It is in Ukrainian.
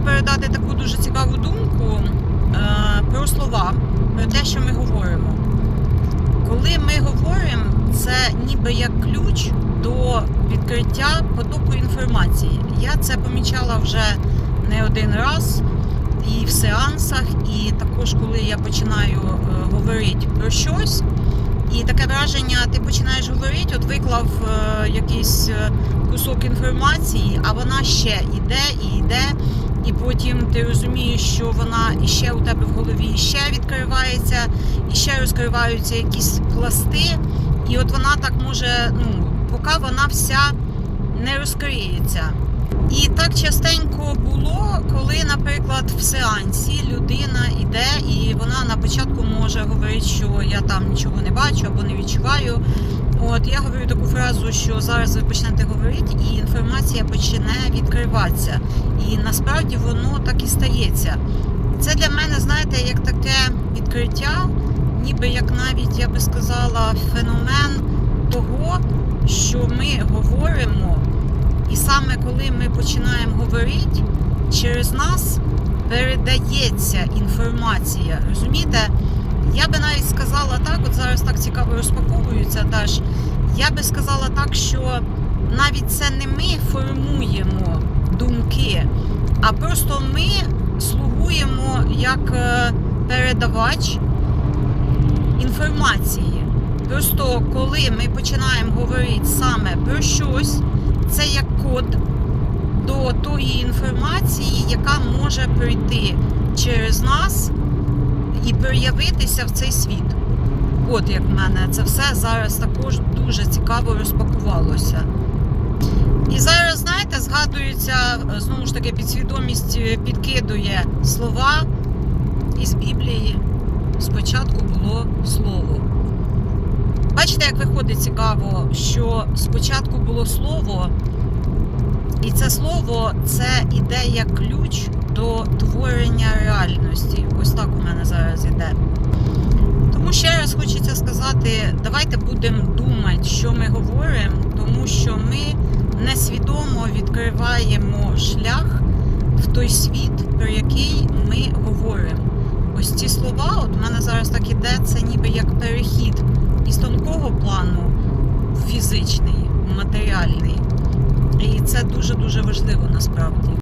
хочу передати таку дуже цікаву думку е, про слова, про те, що ми говоримо. Коли ми говоримо, це ніби як ключ до відкриття потоку інформації. Я це помічала вже не один раз і в сеансах, і також коли я починаю е, говорити про щось. І таке враження, ти починаєш говорити, от виклав е, якийсь е, кусок інформації, а вона ще йде і йде, і потім ти розумієш, що вона іще у тебе в голові ще відкривається, і ще розкриваються якісь пласти, і от вона так може, ну, поки вона вся не розкриється. І так частенько було, коли, наприклад, в сеансі людина йде і вона на початку може говорити, що я там нічого не бачу або не відчуваю. От я говорю таку фразу, що зараз ви почнете говорити, і інформація почне відкриватися. І насправді воно так і стається. Це для мене, знаєте, як таке відкриття, ніби як навіть я би сказала, феномен того, що ми говоримо. І саме коли ми починаємо говорити, через нас передається інформація. Розумієте? Я би навіть сказала так, от зараз так цікаво розпаковується теж. Я би сказала так, що навіть це не ми формуємо а просто ми слугуємо як е, передавач інформації. Просто коли ми починаємо говорити саме про щось, це як код до тої інформації, яка може прийти через нас і проявитися в цей світ. От як в мене це все зараз також дуже цікаво розпакувалося. І зараз, знаєте, згадується, е, знову ж таки, підсвідомість е, підкидує слова із Біблії. Спочатку було слово. Бачите, як виходить цікаво, що спочатку було слово, і це слово це іде як ключ до творення реальності. Ось так у мене зараз іде. Тому ще раз хочеться сказати: давайте будемо думати, що ми говоримо, тому що ми несвідомо відкриваємо шлях в той світ, про який ми говоримо. Ось ці слова, от в мене зараз так іде, це ніби як перехід із тонкого плану в фізичний, в матеріальний. І це дуже дуже важливо насправді.